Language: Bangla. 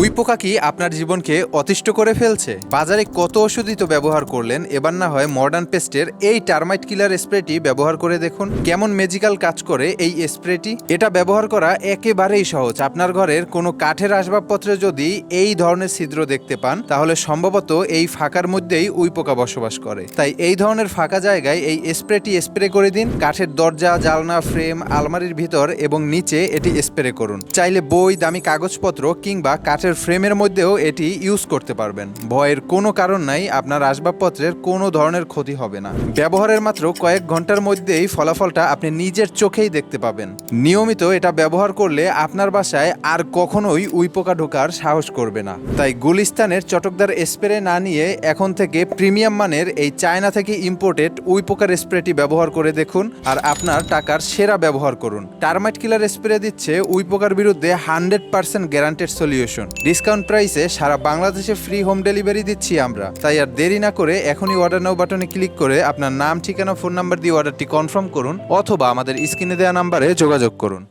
উই পোকা কি আপনার জীবনকে অতিষ্ঠ করে ফেলছে? বাজারে কত ওষুধই তো ব্যবহার করলেন, এবার না হয় মডার্ন পেস্টের এই টার্মাইট কিলার স্প্রেটি ব্যবহার করে দেখুন। কেমন ম্যাজিক্যাল কাজ করে এই স্প্রেটি এটা ব্যবহার করা একেবারেই সহজ। আপনার ঘরের কোনো কাঠের আসবাবপত্রে যদি এই ধরনের ছিদ্র দেখতে পান, তাহলে সম্ভবত এই ফাঁকার মধ্যেই উই পোকা বসবাস করে। তাই এই ধরনের ফাঁকা জায়গায় এই স্প্রেটি স্প্রে করে দিন। কাঠের দরজা, জালনা ফ্রেম আলমারির ভিতর এবং নিচে এটি স্প্রে করুন। চাইলে বই, দামি কাগজপত্র কিংবা কাঠের ফ্রেমের মধ্যেও এটি ইউজ করতে পারবেন। ভয়ের কোনো কারণ নাই, আপনার আসবাবপত্রের কোনো ধরনের ক্ষতি হবে না। ব্যবহারের মাত্র কয়েক ঘণ্টার মধ্যেই ফলাফলটা আপনি নিজের চোখেই দেখতে পাবেন। নিয়মিত এটা ব্যবহার করলে আপনার বাসায় আর কখনোই উইপোকা ঢোকার সাহস করবে না। তাই গুলিস্তানের চটকদার স্প্রে না নিয়ে এখন থেকে প্রিমিয়াম মানের এই চায়না থেকে ইম্পোর্টেড উইপোকার স্প্রেটি ব্যবহার করে দেখুন আর আপনার টাকার সেরা ব্যবহার করুন। টার্মাইট কিলার স্প্রে দিচ্ছে উইপোকার বিরুদ্ধে hundred percent guaranteed solution. Discount প্রাইসে সারা বাংলাদেশে ফ্রি হোম ডেলিভারি দিচ্ছি আমরা। তাই আর দেরি না করে এখনই অর্ডার নাও বাটনে ক্লিক করে আপনার নাম, ঠিকানা ফোন নাম্বার দিয়ে অর্ডারটি কনফার্ম করুন, অথবা আমাদের স্ক্রিনে দেওয়া নাম্বারে যোগাযোগ করুন।